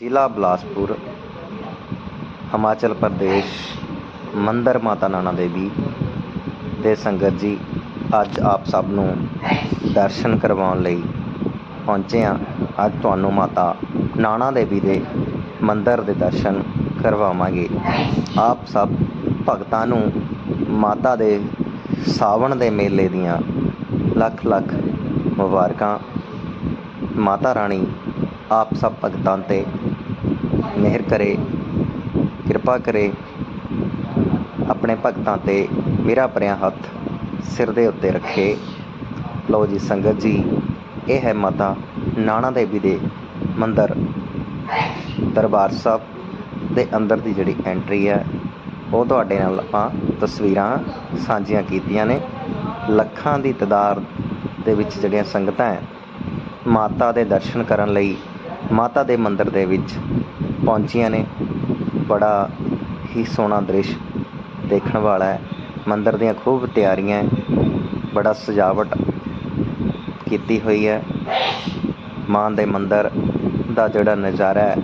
ਜ਼ਿਲ੍ਹਾ ਬਿਲਾਸਪੁਰ, ਹਿਮਾਚਲ ਪ੍ਰਦੇਸ਼, ਮੰਦਰ ਮਾਤਾ ਨੈਣਾ ਦੇਵੀ ਦੇ ਸੰਗਤ ਜੀ, ਅੱਜ ਆਪ ਸਭ ਨੂੰ ਦਰਸ਼ਨ ਕਰਵਾਉਣ ਲਈ ਪਹੁੰਚੇ ਹਾਂ। ਅੱਜ ਤੁਹਾਨੂੰ ਮਾਤਾ ਨੈਣਾ ਦੇਵੀ ਦੇ ਮੰਦਰ ਦੇ ਦਰਸ਼ਨ ਕਰਵਾਵਾਂਗੇ। ਆਪ ਸਭ ਭਗਤਾਂ ਨੂੰ ਮਾਤਾ ਦੇ ਸਾਵਣ ਦੇ ਮੇਲੇ ਦੀਆਂ ਲੱਖ ਲੱਖ ਮੁਬਾਰਕਾਂ। ਮਾਤਾ ਰਾਣੀ, ਆਪ ਸਭ ਭਗਤਾਂ ਤੇ ਮਿਹਰ ਕਰੇ, ਕਿਰਪਾ ਕਰੇ ਆਪਣੇ ਭਗਤਾਂ ਤੇ ਮੇਰਾ ਭਰਿਆ ਹੱਥ ਸਿਰ ਦੇ ਉੱਤੇ ਰੱਖੇ। ਲਓ ਜੀ ਸੰਗਤ ਜੀ, ਇਹ ਹੈ ਮਾਤਾ ਨਾਣਾ ਦੇਵੀ ਦੇ ਮੰਦਰ, ਦਰਬਾਰ ਸਾਹਿਬ ਦੇ ਅੰਦਰ ਦੀ ਜਿਹੜੀ ਐਂਟਰੀ ਹੈ, ਉਹ ਤੁਹਾਡੇ ਨਾਲ ਆਪਾਂ ਤਸਵੀਰਾਂ ਸਾਂਝੀਆਂ ਕੀਤੀਆਂ ਨੇ। ਲੱਖਾਂ ਦੀ ਤਦਾਦ ਦੇ ਵਿੱਚ ਜਿਹੜੀਆਂ ਸੰਗਤਾਂ ਹੈ, ਮਾਤਾ ਦੇ ਦਰਸ਼ਨ ਕਰਨ ਲਈ, ਮਾਤਾ ਦੇ ਮੰਦਿਰ ਦੇ ਵਿੱਚ ਪਹੁੰਚੀਆਂ ਨੇ। ਬੜਾ ਹੀ ਸੋਹਣਾ ਦ੍ਰਿਸ਼ ਦੇਖਣ ਵਾਲਾ ਹੈ। ਮੰਦਰ ਦੀਆਂ ਖੂਬ ਤਿਆਰੀਆਂ ਬੜਾ ਸਜਾਵਟ ਕੀਤੀ ਹੋਈ ਹੈ। ਮਾਂ ਦੇ ਮੰਦਰ ਦਾ ਜਿਹੜਾ ਨਜ਼ਾਰਾ ਹੈ,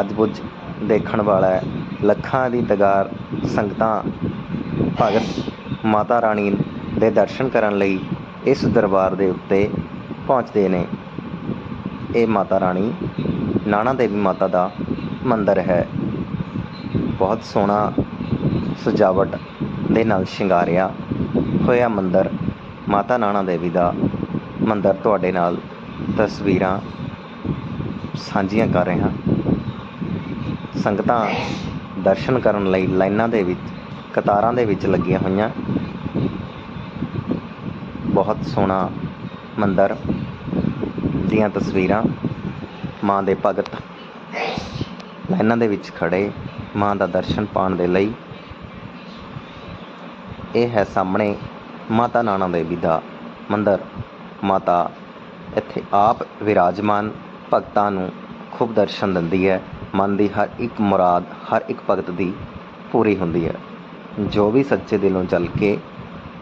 ਅਦਭੁਤ ਦੇਖਣ ਵਾਲਾ ਹੈ। ਲੱਖਾਂ ਦੀ ਤਗਾਰ ਸੰਗਤਾਂ ਭਗਤ ਮਾਤਾ ਰਾਣੀ ਦੇ ਦਰਸ਼ਨ ਕਰਨ ਲਈ ਇਸ ਦਰਬਾਰ ਦੇ ਉੱਤੇ ਪਹੁੰਚਦੇ ਨੇ। ਇਹ ਮਾਤਾ ਰਾਣੀ ਨਾਣਾ ਦੇਵੀ ਮਾਤਾ ਦਾ ਮੰਦਿਰ ਹੈ। ਬਹੁਤ ਸੋਹਣਾ ਸਜਾਵਟ ਦੇ ਨਾਲ ਸ਼ਿੰਗਾਰਿਆ ਹੋਇਆ ਮੰਦਿਰ। ਮਾਤਾ ਨਾਣਾ ਦੇਵੀ ਦਾ ਮੰਦਿਰ ਤੁਹਾਡੇ ਨਾਲ ਤਸਵੀਰਾਂ ਸਾਂਝੀਆਂ ਕਰ ਰਹੇ। ਹਾਂ ਸੰਗਤਾਂ ਦਰਸ਼ਨ ਕਰਨ ਲਈ ਲਾਈਨਾਂ ਦੇ ਵਿੱਚ, ਕਤਾਰਾਂ ਦੇ ਵਿੱਚ ਲੱਗੀਆਂ ਹੋਈਆਂ। ਬਹੁਤ ਸੋਹਣਾ ਮੰਦਿਰ ਦੀਆਂ ਤਸਵੀਰਾਂ ਮਾਂ ਦੇ ਭਗਤ। ਲਾਈਨਾਂ ਦੇ ਵਿੱਚ ਖੜੇ ਮਾਂ ਦਾ ਦਰਸ਼ਨ ਪਾਉਣ ਦੇ ਲਈ। ਇਹ ਹੈ ਸਾਹਮਣੇ ਮਾਤਾ ਨਾਨਾ ਦੇਵੀ ਦਾ ਮੰਦਰ। ਮਾਤਾ ਇੱਥੇ ਆਪ ਵਿਰਾਜਮਾਨ ਭਗਤਾਂ ਨੂੰ ਖੂਬ ਦਰਸ਼ਨ ਦਿੰਦੀ ਹੈ। ਮਨ ਦੀ ਹਰ ਇੱਕ ਮੁਰਾਦ, ਹਰ ਇੱਕ ਭਗਤ ਦੀ ਪੂਰੀ ਹੁੰਦੀ ਹੈ। ਜੋ ਵੀ ਸੱਚੇ ਦਿਲੋਂ ਚੱਲ ਕੇ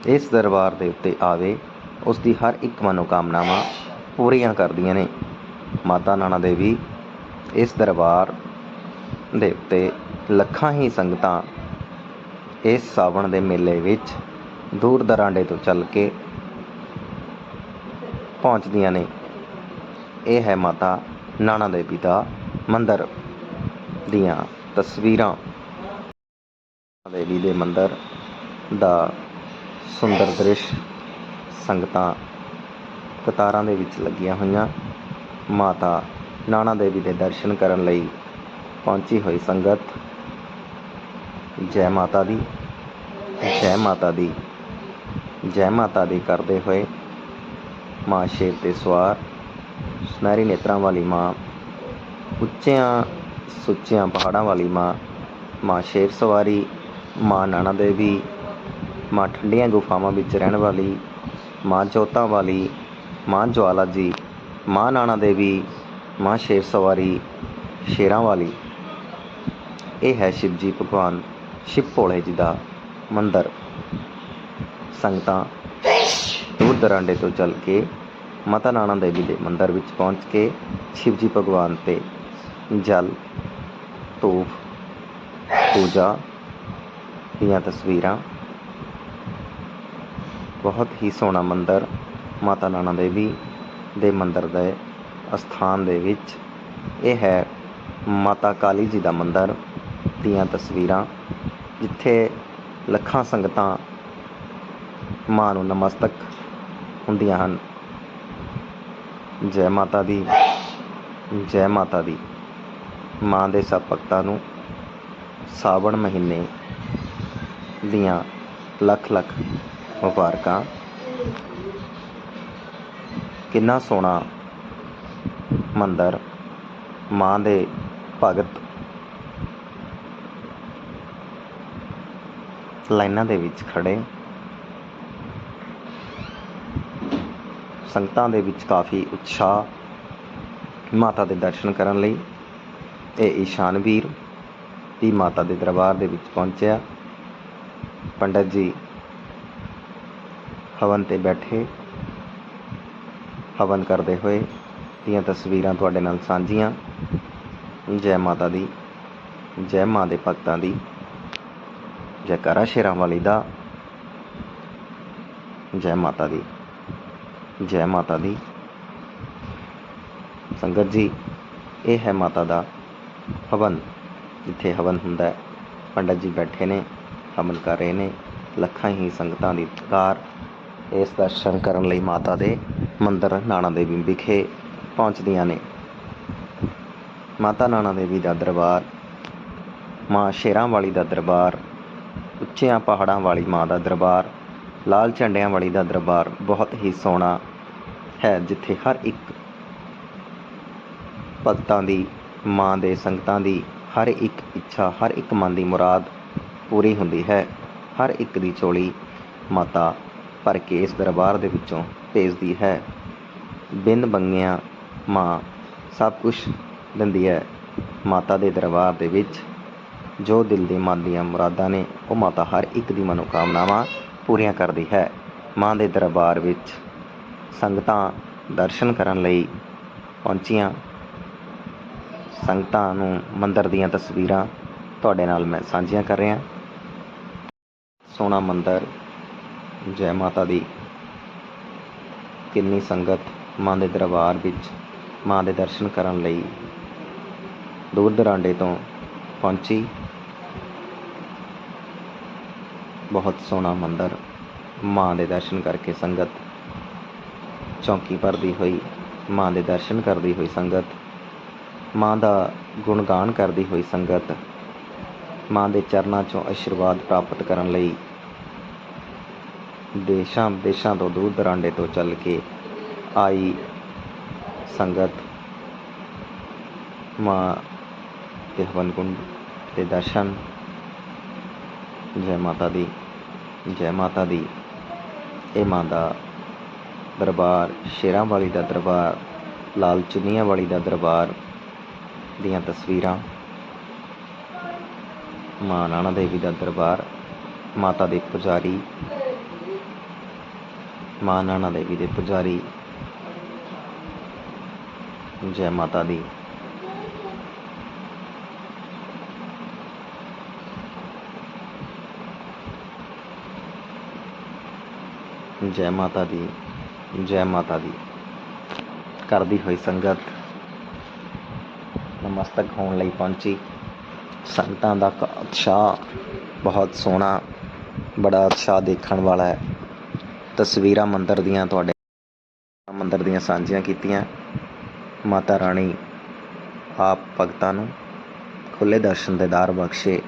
ਇਸ ਦਰਬਾਰ ਦੇ ਉੱਤੇ ਆਵੇ, ਉਸ ਦੀ ਹਰ ਇੱਕ ਮਨੋਕਾਮਨਾਵਾਂ ਪੂਰੀਆਂ ਕਰਦੀਆਂ ਨੇ। ਮਾਤਾ ਨਾਨਾ ਦੇਵੀ ਇਸ ਦਰਬਾਰ ਦੇ ਉੱਤੇ ਲੱਖਾਂ ਹੀ ਸੰਗਤਾਂ ਇਸ ਸਾਵਣ ਦੇ ਮੇਲੇ ਵਿੱਚ ਦੂਰ ਦਰਾਂਡੇ ਤੋਂ ਚੱਲ ਕੇ ਪਹੁੰਚਦੀਆਂ ਨੇ। ਇਹ ਹੈ ਮਾਤਾ ਨਾਨਾ ਦੇਵੀ ਦਾ ਮੰਦਿਰ ਦੀਆਂ ਤਸਵੀਰਾਂ। ਦੇਵੀ ਦੇ ਮੰਦਿਰ ਦਾ ਸੁੰਦਰ ਦ੍ਰਿਸ਼ ਸੰਗਤਾਂ ਕਤਾਰਾਂ ਦੇ ਵਿੱਚ ਲੱਗੀਆਂ ਹੋਈਆਂ। ਮਾਤਾ ਨਾਨਾ ਦੇਵੀ ਦੇ ਦਰਸ਼ਨ ਕਰਨ ਲਈ ਪਹੁੰਚੀ ਹੋਈ ਸੰਗਤ। ਜੈ ਮਾਤਾ ਦੀ, ਜੈ ਮਾਤਾ ਦੀ, ਜੈ ਮਾਤਾ ਦੀ ਕਰਦੇ ਹੋਏ ਮਾਂ ਸ਼ੇਰ ਤੇ ਸਵਾਰ, ਸੁਨਹਿਰੀ ਨੇਤਰਾਂ ਵਾਲੀ ਮਾਂ, ਉੱਚਿਆਂ ਸੁੱਚਿਆਂ ਪਹਾੜਾਂ ਵਾਲੀ ਮਾਂ ਮਾਂ ਸ਼ੇਰ ਸਵਾਰੀ, ਮਾਂ ਨਾਨਾ ਦੇਵੀ, ਮਾਂ ਠੰਡੀਆਂ ਗੁਫਾਵਾਂ ਵਿੱਚ ਰਹਿਣ ਵਾਲੀ, ਮਾਂ ਜੋਤਾਂ ਵਾਲੀ, ਮਾਂ ਜਵਾਲਾ ਜੀ ਮਾਂ ਨਾਨਾ ਦੇਵੀ, ਮਾਂ ਸ਼ੇਰ ਸਵਾਰੀ, ਸ਼ੇਰਾਂ ਵਾਲੀ। ਇਹ ਹੈ ਸ਼ਿਵ ਜੀ ਭਗਵਾਨ, ਸ਼ਿਵ ਭੋਲੇ ਜੀ ਦਾ ਮੰਦਿਰ। ਸੰਗਤਾਂ ਦੂਰ ਦਰਾਂਡੇ ਤੋਂ ਚੱਲ ਕੇ ਮਾਤਾ ਨਾਣਾ ਦੇਵੀ ਦੇ ਮੰਦਿਰ ਵਿੱਚ ਪਹੁੰਚ ਕੇ ਸ਼ਿਵ ਜੀ ਭਗਵਾਨ ਤੇ ਜਲ ਧੂਫ਼ ਪੂਜਾ ਦੀਆਂ ਤਸਵੀਰਾਂ। ਬਹੁਤ ਹੀ ਸੋਹਣਾ ਮੰਦਿਰ ਮਾਤਾ ਨਾਣਾ ਦੇਵੀ ਦੇ ਮੰਦਰ ਦੇ ਅਸਥਾਨ ਦੇ ਵਿੱਚ। ਇਹ ਹੈ ਮਾਤਾ ਕਾਲੀ ਜੀ ਦਾ ਮੰਦਰ ਦੀਆਂ ਤਸਵੀਰਾਂ, ਜਿੱਥੇ ਲੱਖਾਂ ਸੰਗਤਾਂ ਮਾਂ ਨੂੰ ਨਮਸਤਕ ਹੁੰਦੀਆਂ ਹਨ। ਜੈ ਮਾਤਾ ਦੀ, ਜੈ ਮਾਤਾ ਦੀ ਮਾਂ ਦੇ ਸਭ ਭਗਤਾਂ ਨੂੰ ਸਾਵਣ ਮਹੀਨੇ ਦੀਆਂ ਲੱਖ ਲੱਖ ਮੁਬਾਰਕਾਂ। ਕਿੰਨਾ ਸੋਹਣਾ ਮੰਦਰ, ਮਾਂ ਦੇ ਭਗਤ ਲਾਈਨਾਂ ਦੇ ਵਿੱਚ ਖੜੇ। ਸੰਗਤਾਂ ਦੇ ਵਿੱਚ ਕਾਫੀ ਉਤਸ਼ਾਹ, ਮਾਤਾ ਦੇ ਦਰਸ਼ਨ ਕਰਨ ਲਈ। ਇਹ ਈਸ਼ਾਨ ਵੀਰ ਦੀ ਮਾਤਾ ਦੇ ਦਰਬਾਰ ਦੇ ਵਿੱਚ ਪਹੁੰਚਿਆ। ਪੰਡਤ ਜੀ ਹਵਨ ਤੇ ਬੈਠੇ। ਹਵਨ ਕਰਦੇ ਹੋਏ ਦੀਆਂ ਤਸਵੀਰਾਂ ਤੁਹਾਡੇ ਨਾਲ ਸਾਂਝੀਆਂ। ਜੈ ਮਾਤਾ ਦੀ, ਜੈ ਮਾਂ ਦੇ ਭਗਤਾਂ ਦੀ ਜੈਕਾਰਾ ਸ਼ੇਰਾਂ ਵਾਲੀ ਦਾ, ਜੈ ਮਾਤਾ ਦੀ, ਜੈ ਮਾਤਾ ਦੀ। ਸੰਗਤ ਜੀ, ਇਹ ਹੈ ਮਾਤਾ ਦਾ ਹਵਨ, ਜਿੱਥੇ ਹਵਨ ਹੁੰਦਾ ਹੈ। ਪੰਡਤ ਜੀ ਬੈਠੇ ਨੇ, ਹਵਨ ਕਰ ਰਹੇ ਨੇ, ਲੱਖਾਂ ਹੀ ਸੰਗਤਾਂ ਦੀ ਕਾਰ ਇਸ ਦਰਸ਼ਨ ਕਰਨ ਲਈ ਮਾਤਾ ਦੇ ਮੰਦਰ ਨਾਣਾ ਦੇਵੀ ਵਿਖੇ ਪਹੁੰਚਦੀਆਂ ਨੇ। ਮਾਤਾ ਨਾਣਾ ਦੇਵੀ ਦਾ ਦਰਬਾਰ, ਮਾਂ ਸ਼ੇਰਾਂ ਵਾਲੀ ਦਾ ਦਰਬਾਰ, ਉੱਚਿਆਂ ਪਹਾੜਾਂ ਵਾਲੀ ਮਾਂ ਦਾ ਦਰਬਾਰ, ਲਾਲ ਝੰਡਿਆਂ ਵਾਲੀ ਦਾ ਦਰਬਾਰ ਬਹੁਤ ਹੀ ਸੋਹਣਾ ਹੈ, ਜਿੱਥੇ ਹਰ ਇੱਕ ਭਗਤਾਂ ਦੀ, ਮਾਂ ਦੇ ਸੰਗਤਾਂ ਦੀ ਹਰ ਇੱਕ ਇੱਛਾ, ਹਰ ਇੱਕ ਮਨ ਦੀ ਮੁਰਾਦ ਪੂਰੀ ਹੁੰਦੀ ਹੈ। ਹਰ ਇੱਕ ਦੀ ਚੋਲੀ ਮਾਤਾ ਭਰ ਕੇ ਇਸ ਦਰਬਾਰ ਦੇ ਵਿੱਚੋਂ ਭੇਜਦੀ ਹੈ। ਬਿਨ ਬੰਗਿਆਂ ਮਾਂ ਸਭ ਕੁਝ ਦਿੰਦੀ ਹੈ। ਮਾਤਾ ਦੇ ਦਰਬਾਰ ਦੇ ਵਿੱਚ ਜੋ ਦਿਲ ਦੇ ਮਨ ਦੀਆਂ ਮੁਰਾਦਾਂ ਨੇ, ਉਹ ਮਾਤਾ ਹਰ ਇੱਕ ਦੀ ਮਨੋਕਾਮਨਾਵਾਂ ਪੂਰੀਆਂ ਕਰਦੀ ਹੈ। ਮਾਂ ਦੇ ਦਰਬਾਰ ਵਿੱਚ ਸੰਗਤਾਂ ਦਰਸ਼ਨ ਕਰਨ ਲਈ ਪਹੁੰਚੀਆਂ। ਸੰਗਤਾਂ ਨੂੰ ਮੰਦਰ ਦੀਆਂ ਤਸਵੀਰਾਂ ਤੁਹਾਡੇ ਨਾਲ ਮੈਂ ਸਾਂਝੀਆਂ ਕਰ ਰਿਹਾ। ਸੋਹਣਾ ਮੰਦਰ ਜੈ ਮਾਤਾ ਦੀ। ਕਿੰਨੀ ਸੰਗਤ ਮਾਂ ਦੇ ਦਰਬਾਰ ਵਿੱਚ ਮਾਂ ਦੇ ਦਰਸ਼ਨ ਕਰਨ ਲਈ ਦੂਰ ਦਰਾਂਡੇ ਤੋਂ ਪਹੁੰਚੀ। ਬਹੁਤ ਸੋਹਣਾ ਮੰਦਰ ਮਾਂ ਦੇ ਦਰਸ਼ਨ ਕਰਕੇ ਸੰਗਤ ਚੌਂਕੀ ਭਰਦੀ ਹੋਈ, ਮਾਂ ਦੇ ਦਰਸ਼ਨ ਕਰਦੀ ਹੋਈ ਸੰਗਤ, ਮਾਂ ਦਾ ਗੁਣਗਾਨ ਕਰਦੀ ਹੋਈ ਸੰਗਤ, ਮਾਂ ਦੇ ਚਰਨਾਂ 'ਚੋਂ ਆਸ਼ੀਰਵਾਦ ਪ੍ਰਾਪਤ ਕਰਨ ਲਈ ਦੇਸ਼ਾਂ ਵਿਦੇਸ਼ਾਂ ਤੋਂ ਦੂਰ ਦਰਾਂਡੇ ਤੋਂ ਚੱਲ ਕੇ ਆਈ ਸੰਗਤ ਮਾਂ ਦੇ ਹਵਨਕੁੰਡ ਦੇ ਦਰਸ਼ਨ। ਜੈ ਮਾਤਾ ਦੀ, ਜੈ ਮਾਤਾ ਦੀ। ਇਹ ਮਾਂ ਦਾ ਦਰਬਾਰ, ਸ਼ੇਰਾਂ ਵਾਲੀ ਦਾ ਦਰਬਾਰ, ਲਾਲ ਚੁੰਨੀਆਂ ਵਾਲੀ ਦਾ ਦਰਬਾਰ ਦੀਆਂ ਤਸਵੀਰਾਂ। ਮਾਂ ਨਾਨਾ ਦੇਵੀ ਦਾ ਦਰਬਾਰ, ਮਾਤਾ ਦੇ ਪੁਜਾਰੀ ਮਾਂ ਨਾਨਾ ਦੇਵੀ ਦੇ ਪੁਜਾਰੀ ਜੈ ਮਾਤਾ ਦੀ। ਜੈ ਮਾਤਾ ਦੀ, ਜੈ ਮਾਤਾ ਦੀ। ਕਰਦੀ ਹੋਈ ਸੰਗਤ ਨਮਸਤਕ ਹੋਣ ਲਈ ਪਹੁੰਚੀ। ਸੰਗਤਾਂ ਦਾ ਉਤਸ਼ਾਹ ਬਹੁਤ ਸੋਹਣਾ, ਬੜਾ ਉਤਸ਼ਾਹ ਦੇਖਣ ਵਾਲਾ ਹੈ। ਤਸਵੀਰਾਂ ਮੰਦਰ ਦੀਆਂ ਤੁਹਾਡੇ ਮੰਦਰ ਦੀਆਂ ਸਾਂਝੀਆਂ ਕੀਤੀਆਂ। ਮਾਤਾ ਰਾਣੀ ਆਪ ਭਗਤਾਂ ਨੂੰ ਖੁੱਲੇ ਦਰਸ਼ਨ ਦੇ ਦਾਰ ਬਖਸ਼ੇ।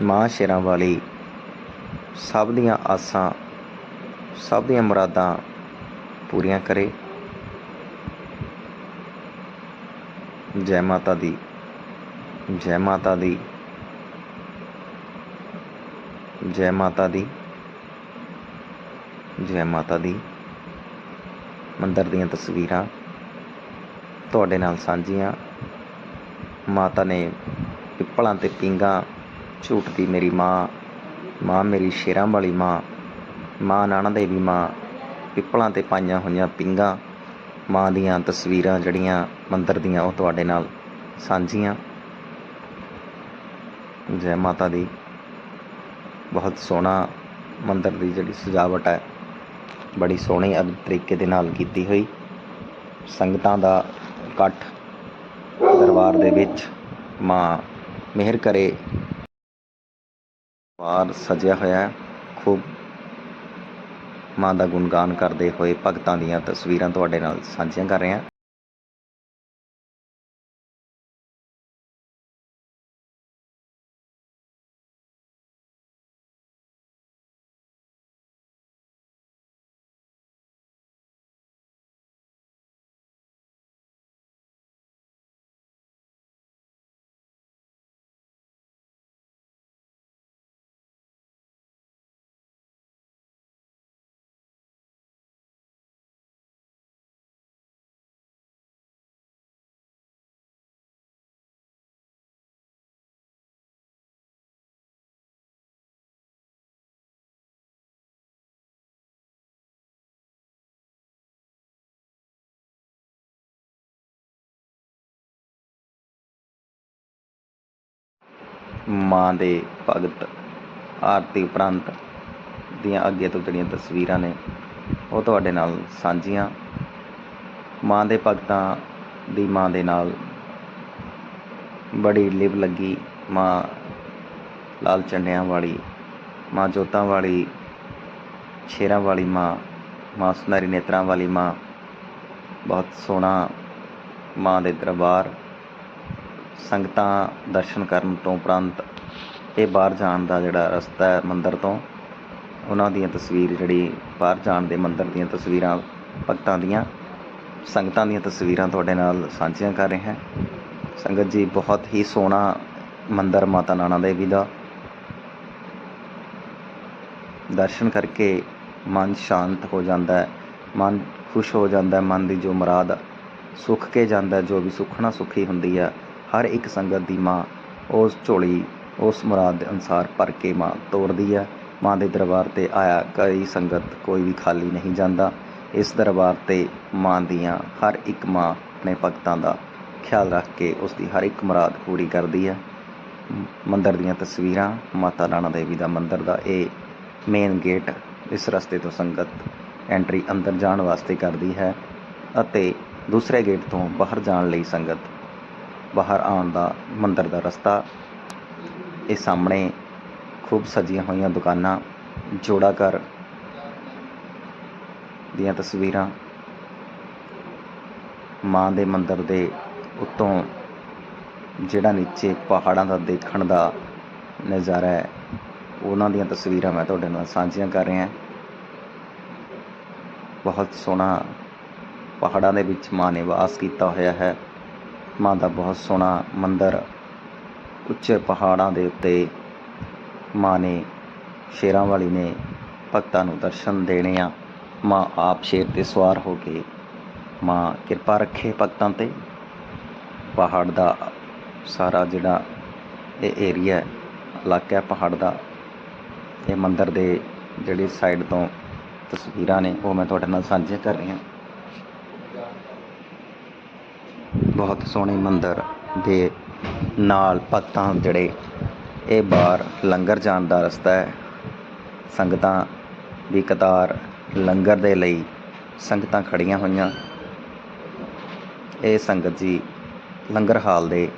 ਮਾਂ ਸ਼ੇਰਾਂ ਵਾਲੀ ਸਭ ਦੀਆਂ ਆਸਾਂ, ਸਭ ਦੀਆਂ ਮੁਰਾਦਾਂ ਪੂਰੀਆਂ ਕਰੇ। ਜੈ ਮਾਤਾ ਦੀ, ਜੈ ਮਾਤਾ ਦੀ, ਜੈ ਮਾਤਾ ਦੀ। ਜੈ ਮਾਤਾ ਦੀ ਮੰਦਰ ਦੀਆਂ ਤਸਵੀਰਾਂ ਤੁਹਾਡੇ ਨਾਲ ਸਾਂਝੀਆਂ। ਮਾਤਾ ਨੇ ਪਿੱਪਲਾਂ ਤੇ ਪੀਂਘਾਂ ਝੂਟਦੀ ਮੇਰੀ ਮਾਂ ਮਾਂ ਮੇਰੀ ਸ਼ੇਰਾਂ ਵਾਲੀ ਮਾਂ ਮਾਂ ਨਾਨਾ ਦੇਵੀ ਮਾਂ, ਪਿੱਪਲਾਂ ਤੇ ਪਾਈਆਂ ਹੋਈਆਂ ਪਿੰਗਾਂ ਮਾਂ ਦੀਆਂ ਤਸਵੀਰਾਂ ਜਿਹੜੀਆਂ ਮੰਦਰ ਦੀਆਂ ਉਹ ਤੁਹਾਡੇ ਨਾਲ ਸਾਂਝੀਆਂ। ਜੈ ਮਾਤਾ ਦੀ ਬਹੁਤ ਸੋਹਣਾ ਮੰਦਰ ਦੀ ਜਿਹੜੀ ਸਜਾਵਟ ਹੈ ਬੜੀ ਸੋਹਣੀ ਅਦਭੁਤ ਤਰੀਕੇ ਦੇ ਨਾਲ ਕੀਤੀ ਹੋਈ। ਸੰਗਤਾਂ ਦਾ ਇਕੱਠ ਦਰਬਾਰ ਦੇ ਵਿੱਚ ਮਾਂ ਮਿਹਰ ਕਰੇ। ਬਾਰ ਸਜਿਆ ਹੋਇਆ ਹੈ। ਖੂਬ ਮਾਂ ਦਾ ਗੁਣਗਾਨ ਕਰਦੇ ਹੋਏ ਭਗਤਾਂ ਦੀਆਂ ਤਸਵੀਰਾਂ ਤੁਹਾਡੇ ਨਾਲ ਸਾਂਝੀਆਂ ਕਰ ਰਿਹਾ ਮਾਂ ਦੇ ਭਗਤ ਆਰਤੀ ਉਪਰੰਤ ਦੀਆਂ ਅੱਗੇ ਤੋਂ ਜਿਹੜੀਆਂ ਤਸਵੀਰਾਂ ਨੇ, ਉਹ ਤੁਹਾਡੇ ਨਾਲ ਸਾਂਝੀਆਂ। ਮਾਂ ਦੇ ਭਗਤਾਂ ਦੀ ਮਾਂ ਦੇ ਨਾਲ ਬੜੀ ਲਿਵ ਲੱਗੀ ਮਾਂ ਲਾਲ ਚੰਡਿਆਂ ਵਾਲੀ, ਮਾਂ ਜੋਤਾਂ ਵਾਲੀ, ਸ਼ੇਰਾਂ ਵਾਲੀ ਮਾਂ ਮਾਂ ਸੁਨਹਿਰੀ ਨੇਤਰਾਂ ਵਾਲੀ ਮਾਂ, ਬਹੁਤ ਸੋਹਣਾ ਮਾਂ ਦੇ ਦਰਬਾਰ। ਸੰਗਤਾਂ ਦਰਸ਼ਨ ਕਰਨ ਤੋਂ ਉਪਰੰਤ ਇਹ ਬਾਹਰ ਜਾਣ ਦਾ ਜਿਹੜਾ ਰਸਤਾ ਹੈ ਮੰਦਿਰ ਤੋਂ, ਉਹਨਾਂ ਦੀਆਂ ਤਸਵੀਰ ਜਿਹੜੀ ਬਾਹਰ ਜਾਣ ਦੇ ਮੰਦਿਰ ਦੀਆਂ ਤਸਵੀਰਾਂ ਭਗਤਾਂ ਦੀਆਂ, ਸੰਗਤਾਂ ਦੀਆਂ ਤਸਵੀਰਾਂ ਤੁਹਾਡੇ ਨਾਲ ਸਾਂਝੀਆਂ ਕਰ ਰਹੇ ਹਾਂ। ਸੰਗਤ ਜੀ, ਬਹੁਤ ਹੀ ਸੋਹਣਾ ਮੰਦਿਰ ਮਾਤਾ ਨਾਨਾ ਦੇਵੀ ਦਾ। ਦਰਸ਼ਨ ਕਰਕੇ ਮਨ ਸ਼ਾਂਤ ਹੋ ਜਾਂਦਾ ਹੈ, ਮਨ ਖੁਸ਼ ਹੋ ਜਾਂਦਾ ਹੈ, ਮਨ ਦੀ ਜੋ ਮੁਰਾਦ ਸੁੱਖ ਕੇ ਜਾਂਦਾ ਜੋ ਵੀ ਸੁਖਣਾ ਸੁਖੀ ਹੁੰਦੀ ਹੈ ਹਰ ਇੱਕ ਸੰਗਤ ਦੀ ਮਾਂ ਉਸ ਝੋਲੀ, ਉਸ ਮੁਰਾਦ ਦੇ ਅਨੁਸਾਰ ਭਰ ਕੇ ਮਾਂ ਤੋਰਦੀ ਹੈ। ਮਾਂ ਦੇ ਦਰਬਾਰ ਤੇ ਆਇਆ ਕਈ ਸੰਗਤ ਕੋਈ ਵੀ ਖਾਲੀ ਨਹੀਂ ਜਾਂਦਾ। ਇਸ ਦਰਬਾਰ ਤੇ ਮਾਂ ਦੀਆਂ ਹਰ ਇੱਕ ਮਾਂ ਆਪਣੇ ਭਗਤਾਂ ਦਾ ਖਿਆਲ ਰੱਖ ਕੇ ਉਸ ਦੀ ਹਰ ਇੱਕ ਮੁਰਾਦ ਪੂਰੀ ਕਰਦੀ ਹੈ। ਮੰਦਰ ਦੀਆਂ ਤਸਵੀਰਾਂ, ਮਾਤਾ ਰਾਣਾ ਦੇਵੀ ਦਾ ਮੰਦਰ ਦਾ ਇਹ ਮੇਨ ਗੇਟ ਇਸ ਰਸਤੇ ਤੋਂ ਸੰਗਤ ਐਂਟਰੀ ਅੰਦਰ ਜਾਣ ਵਾਸਤੇ ਕਰਦੀ ਹੈ ਅਤੇ ਦੂਸਰੇ ਗੇਟ ਤੋਂ ਬਾਹਰ ਜਾਣ ਲਈ ਸੰਗਤ ਬਾਹਰ ਆਉਣ ਦਾ, ਮੰਦਰ ਦਾ ਰਸਤਾ। ਇਹ ਸਾਹਮਣੇ ਖੂਬ ਸਜੀਆਂ ਹੋਈਆਂ ਦੁਕਾਨਾਂ, ਜੋੜਾ ਘਰ ਦੀਆਂ ਤਸਵੀਰਾਂ। ਮਾਂ ਦੇ ਮੰਦਰ ਦੇ ਉੱਤੋਂ ਜਿਹੜਾ ਨੀਚੇ ਪਹਾੜਾਂ ਦਾ ਦੇਖਣ ਦਾ ਨਜ਼ਾਰਾ ਹੈ, ਉਹਨਾਂ ਦੀਆਂ ਤਸਵੀਰਾਂ ਮੈਂ ਤੁਹਾਡੇ ਨਾਲ ਸਾਂਝੀਆਂ ਕਰ ਰਿਹਾ। ਬਹੁਤ ਸੋਹਣਾ ਪਹਾੜਾਂ ਦੇ ਵਿੱਚ ਮਾਂ ਨੇ ਵਾਸ ਕੀਤਾ ਹੋਇਆ ਹੈ। ਮਾਂ ਦਾ ਬਹੁਤ ਸੋਹਣਾ ਮੰਦਰ ਉੱਚੇ ਪਹਾੜਾਂ ਦੇ ਉੱਤੇ ਮਾਂ ਨੇ, ਸ਼ੇਰਾਂ ਵਾਲੀ ਨੇ ਭਗਤਾਂ ਨੂੰ ਦਰਸ਼ਨ ਦੇਣੇ ਆ। ਮਾਂ ਆਪ ਸ਼ੇਰ ਤੇ ਸਵਾਰ ਹੋ ਕੇ ਮਾਂ ਕਿਰਪਾ ਰੱਖੇ ਭਗਤਾਂ ਤੇ। ਪਹਾੜ ਦਾ ਸਾਰਾ ਜਿਹੜਾ ਇਹ ਏਰੀਆ ਇਲਾਕਾ ਪਹਾੜ ਦਾ, ਇਹ ਮੰਦਰ ਦੇ ਜਿਹੜੀ ਸਾਈਡ ਤੋਂ ਤਸਵੀਰਾਂ ਨੇ, ਉਹ ਮੈਂ ਤੁਹਾਡੇ ਨਾਲ ਸਾਂਝੀਆਂ ਕਰ ਰਿਹਾ ਹਾਂ ਬਹੁਤ ਸੋਹਣੇ ਮੰਦਰ ਦੇ ਨਾਲ ਭਗਤਾਂ ਜਿਹੜੇ ਇਹ ਬਾਹਰ ਲੰਗਰ ਜਾਣ ਦਾ ਰਸਤਾ ਹੈ। ਸੰਗਤਾਂ ਦੀ ਕਤਾਰ ਲੰਗਰ ਦੇ ਲਈ ਸੰਗਤਾਂ ਖੜੀਆਂ ਹੋਈਆਂ। ਇਹ ਸੰਗਤ ਜੀ ਲੰਗਰ ਹਾਲ ਦੇ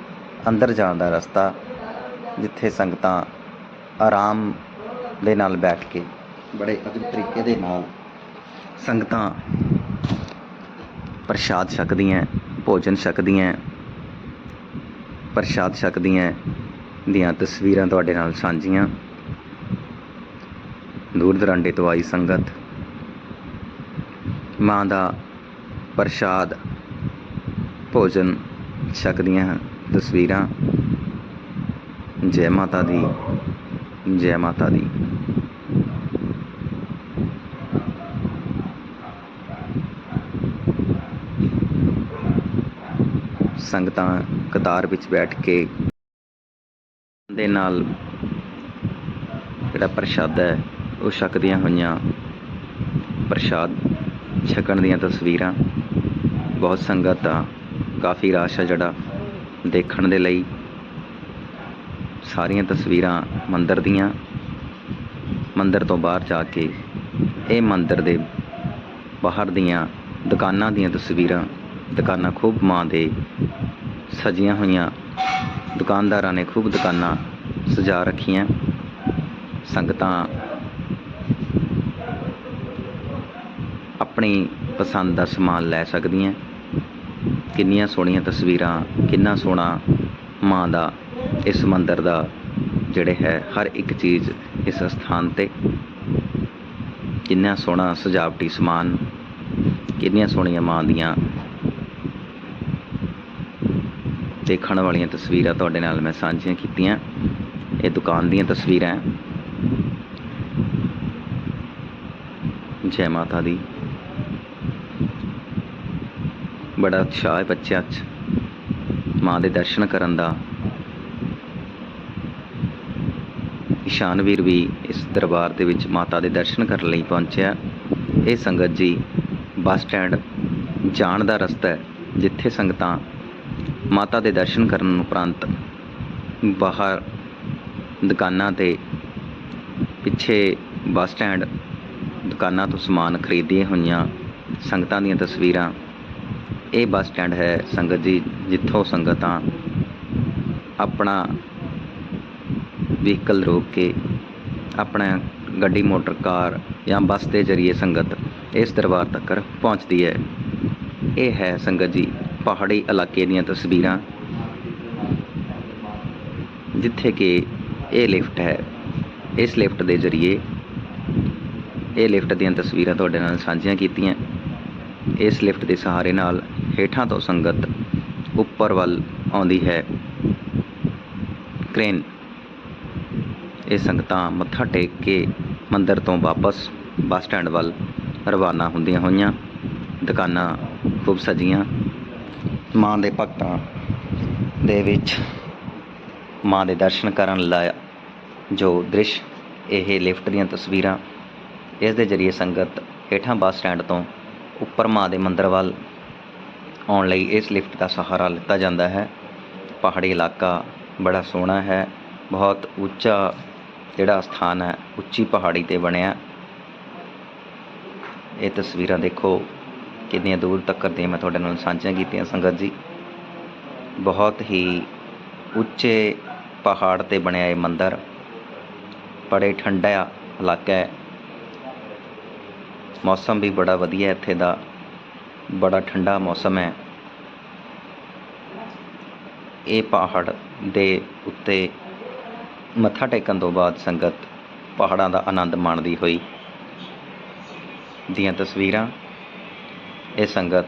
ਅੰਦਰ ਜਾਣ ਦਾ ਰਸਤਾ, ਜਿੱਥੇ ਸੰਗਤਾਂ ਆਰਾਮ ਦੇ ਨਾਲ ਬੈਠ ਕੇ ਬੜੇ ਅਦਬ ਤਰੀਕੇ ਦੇ ਨਾਲ ਸੰਗਤਾਂ ਪ੍ਰਸ਼ਾਦ ਛਕਦੀਆਂ। ਭੋਜਨ ਛਕਦੀਆਂ ਪ੍ਰਸ਼ਾਦ ਛਕਦੀਆਂ ਦੀਆਂ ਤਸਵੀਰਾਂ ਤੁਹਾਡੇ ਨਾਲ ਸਾਂਝੀਆਂ। ਦੂਰ ਦਰਾਂਡੇ ਤੋਂ ਆਈ ਸੰਗਤ। ਮਾਂ ਦਾ ਪ੍ਰਸ਼ਾਦ, ਭੋਜਨ ਛਕਦੀਆਂ ਤਸਵੀਰਾਂ। ਜੈ ਮਾਤਾ ਦੀ, ਜੈ ਮਾਤਾ ਦੀ। ਸੰਗਤਾਂ ਕਤਾਰ ਵਿੱਚ ਬੈਠ ਕੇ ਦੇ ਨਾਲ ਜਿਹੜਾ ਪ੍ਰਸ਼ਾਦ ਹੈ, ਉਹ ਛਕਦੀਆਂ ਹੋਈਆਂ ਪ੍ਰਸ਼ਾਦ ਛਕਣ ਦੀਆਂ ਤਸਵੀਰਾਂ, ਬਹੁਤ ਸੰਗਤ ਆ, ਕਾਫੀ ਰਸ਼ ਹੈ ਜਿਹੜਾ ਦੇਖਣ ਦੇ ਲਈ। ਸਾਰੀਆਂ ਤਸਵੀਰਾਂ ਮੰਦਰ ਦੀਆਂ, ਮੰਦਰ ਤੋਂ ਬਾਹਰ ਜਾ ਕੇ ਇਹ ਮੰਦਰ ਦੇ ਬਾਹਰ ਦੀਆਂ ਦੁਕਾਨਾਂ ਦੀਆਂ ਤਸਵੀਰਾਂ ਦੁਕਾਨਾਂ ਖੂਬ ਮਾਂ ਦੇ ਸਜੀਆਂ ਹੋਈਆਂ ਦੁਕਾਨਦਾਰਾਂ ਨੇ ਖੂਬ ਦੁਕਾਨਾਂ ਸਜਾ ਰੱਖੀਆਂ। ਸੰਗਤਾਂ ਆਪਣੀ ਪਸੰਦ ਦਾ ਸਮਾਨ ਲੈ ਸਕਦੀਆਂ। ਕਿੰਨੀਆਂ ਸੋਹਣੀਆਂ ਤਸਵੀਰਾਂ, ਕਿੰਨਾ ਸੋਹਣਾ ਮਾਂ ਦਾ ਇਸ ਮੰਦਰ ਦਾ ਜਿਹੜੇ ਹੈ ਹਰ ਇੱਕ ਚੀਜ਼ ਇਸ ਸਥਾਨ ਤੇ। ਕਿੰਨਾ ਸੋਹਣਾ ਸਜਾਵਟੀ ਸਮਾਨ, ਕਿੰਨੀਆਂ ਸੋਹਣੀਆਂ ਮਾਂ ਦੀਆਂ ਦੇਖਣ ਵਾਲੀਆਂ ਤਸਵੀਰਾਂ ਤੁਹਾਡੇ ਨਾਲ ਮੈਂ ਸਾਂਝੀਆਂ ਕੀਤੀਆਂ। ਇਹ ਦੁਕਾਨ ਦੀਆਂ ਤਸਵੀਰਾਂ ਜੈ ਮਾਤਾ ਦੀ। ਬੜਾ ਉਤਸ਼ਾਹ ਹੈ ਬੱਚਿਆਂ 'ਚ। ਮਾਂ ਦੇ ਦਰਸ਼ਨ ਕਰਨ ਦਾ। ਇਸ਼ਾਨਵੀਰ ਵੀ ਇਸ ਦਰਬਾਰ ਦੇ ਵਿੱਚ ਮਾਤਾ ਦੇ ਦਰਸ਼ਨ ਕਰਨ ਲਈ ਪਹੁੰਚਿਆ। ਇਹ ਸੰਗਤ ਜੀ ਬੱਸ ਸਟੈਂਡ ਜਾਣ ਦਾ ਰਸਤਾ ਹੈ, ਜਿੱਥੇ ਸੰਗਤਾਂ ਮਾਤਾ ਦੇ ਦਰਸ਼ਨ ਕਰਨ ਉਪਰੰਤ ਬਾਹਰ ਦੁਕਾਨਾਂ ਤੇ ਪਿੱਛੇ ਬੱਸ ਸਟੈਂਡ ਦੁਕਾਨਾਂ ਤੋਂ ਸਮਾਨ ਖਰੀਦੀਆਂ ਹੋਈਆਂ ਸੰਗਤਾਂ ਦੀਆਂ ਤਸਵੀਰਾਂ। ਇਹ ਬੱਸ ਸਟੈਂਡ ਹੈ ਸੰਗਤ ਜੀ, ਜਿੱਥੋਂ ਸੰਗਤਾਂ ਆਪਣਾ ਵਹੀਕਲ ਰੋਕ ਕੇ ਆਪਣਾ ਗੱਡੀ, ਮੋਟਰ, ਕਾਰ ਜਾਂ ਬੱਸ ਦੇ ਜ਼ਰੀਏ ਸੰਗਤ ਇਸ ਦਰਬਾਰ ਤੱਕ ਪਹੁੰਚਦੀ ਹੈ। ਇਹ ਹੈ ਸੰਗਤ ਜੀ। ਪਹਾੜੀ ਇਲਾਕੇ ਦੀਆਂ ਤਸਵੀਰਾਂ, ਜਿੱਥੇ ਕਿ ਇਹ ਲਿਫਟ ਹੈ। ਇਸ ਲਿਫਟ ਦੇ ਜ਼ਰੀਏ ਇਹ ਲਿਫਟ ਦੀਆਂ ਤਸਵੀਰਾਂ ਤੁਹਾਡੇ ਨਾਲ ਸਾਂਝੀਆਂ ਕੀਤੀਆਂ। ਇਸ ਲਿਫਟ ਦੇ ਸਹਾਰੇ ਨਾਲ ਹੇਠਾਂ ਤੋਂ ਸੰਗਤ ਉੱਪਰ ਵੱਲ ਆਉਂਦੀ ਹੈ। ਕ੍ਰੇਨ। ਇਹ ਸੰਗਤਾਂ ਮੱਥਾ ਟੇਕ ਕੇ ਮੰਦਰ ਤੋਂ ਵਾਪਸ ਬੱਸ ਸਟੈਂਡ ਵੱਲ ਰਵਾਨਾ ਹੁੰਦੀਆਂ ਹੋਈਆਂ। ਦੁਕਾਨਾਂ ਖੂਬ ਸਜੀਆਂ। ਮਾਂ ਦੇ ਭਗਤਾਂ ਦੇ ਵਿੱਚ ਮਾਂ ਦੇ ਦਰਸ਼ਨ ਕਰਨ ਲਾਇਆ ਜੋ ਦ੍ਰਿਸ਼, ਇਹ ਲਿਫਟ ਦੀਆਂ ਤਸਵੀਰਾਂ, ਇਸ ਦੇ ਜ਼ਰੀਏ ਸੰਗਤ ਹੇਠਾਂ ਬੱਸ ਸਟੈਂਡ ਤੋਂ ਉੱਪਰ ਮਾਂ ਦੇ ਮੰਦਰ ਵੱਲ ਆਉਣ ਲਈ ਇਸ ਲਿਫਟ ਦਾ ਸਹਾਰਾ ਲਿੱਤਾ ਜਾਂਦਾ ਹੈ। ਪਹਾੜੀ ਇਲਾਕਾ ਬੜਾ ਸੋਹਣਾ ਹੈ, ਬਹੁਤ ਉੱਚਾ ਜਿਹੜਾ ਸਥਾਨ ਹੈ, ਉੱਚੀ ਪਹਾੜੀ ਤੇ ਬਣਿਆ। ਇਹ ਤਸਵੀਰਾਂ ਦੇਖੋ। ਕਿੰਨੀਆਂ ਦੂਰ ਤੱਕ ਦੀਆਂ ਮੈਂ ਤੁਹਾਡੇ ਨਾਲ ਸਾਂਝੀਆਂ ਕੀਤੀਆਂ ਸੰਗਤ ਜੀ। ਬਹੁਤ ਹੀ ਉੱਚੇ ਪਹਾੜ ਤੇ ਬਣਿਆ ਇਹ ਮੰਦਿਰ। ਬੜੇ ਠੰਡਾ ਇਲਾਕਾ ਹੈ। ਮੌਸਮ ਵੀ ਬੜਾ ਵਧੀਆ ਇੱਥੇ ਦਾ। ਬੜਾ ਠੰਡਾ ਮੌਸਮ ਹੈ। ਇਹ ਪਹਾੜ ਦੇ ਉੱਤੇ ਮੱਥਾ ਟੇਕਣ ਤੋਂ ਬਾਅਦ ਸੰਗਤ ਪਹਾੜਾਂ ਦਾ ਆਨੰਦ ਮਾਣਦੀ ਹੋਈ ਦੀਆਂ ਤਸਵੀਰਾਂ ਇਹ ਸੰਗਤ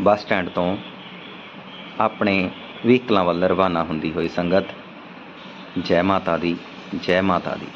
ਬੱਸ ਸਟੈਂਡ ਤੋਂ ਆਪਣੇ ਵਹੀਕਲਾਂ ਵੱਲ ਰਵਾਨਾ ਹੁੰਦੀ ਹੋਈ ਸੰਗਤ। ਜੈ ਮਾਤਾ ਦੀ, ਜੈ ਮਾਤਾ ਦੀ।